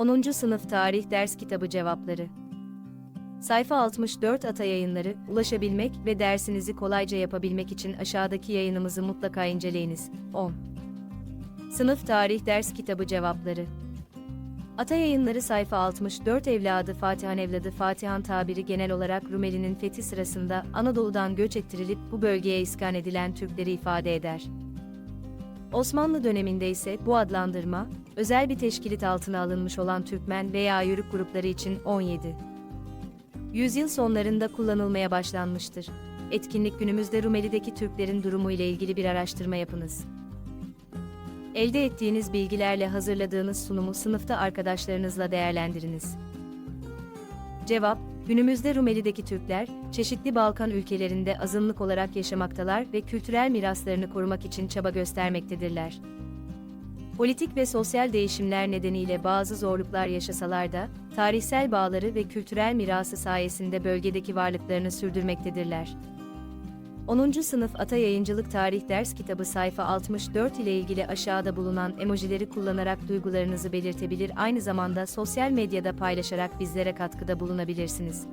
10. Sınıf Tarih Ders Kitabı Cevapları Sayfa 64 Ata Yayınları, ulaşabilmek ve dersinizi kolayca yapabilmek için aşağıdaki yayınımızı mutlaka inceleyiniz. 10. Sınıf Tarih Ders Kitabı Cevapları Ata Yayınları sayfa 64 evladı Fatihan evladı Fatihan tabiri genel olarak Rumeli'nin fethi sırasında Anadolu'dan göç ettirilip bu bölgeye iskan edilen Türkleri ifade eder. Osmanlı döneminde ise bu adlandırma, özel bir teşkilat altına alınmış olan Türkmen veya Yörük grupları için 17. Yüzyıl sonlarında kullanılmaya başlanmıştır. Etkinlik günümüzde Rumeli'deki Türklerin durumu ile ilgili bir araştırma yapınız. Elde ettiğiniz bilgilerle hazırladığınız sunumu sınıfta arkadaşlarınızla değerlendiriniz. Cevap, günümüzde Rumeli'deki Türkler, çeşitli Balkan ülkelerinde azınlık olarak yaşamaktalar ve kültürel miraslarını korumak için çaba göstermektedirler. Politik ve sosyal değişimler nedeniyle bazı zorluklar yaşasalar da, tarihsel bağları ve kültürel mirası sayesinde bölgedeki varlıklarını sürdürmektedirler. 10. Sınıf Ata Yayıncılık Tarih Ders Kitabı sayfa 64 ile ilgili aşağıda bulunan emojileri kullanarak duygularınızı belirtebilir aynı zamanda sosyal medyada paylaşarak bizlere katkıda bulunabilirsiniz.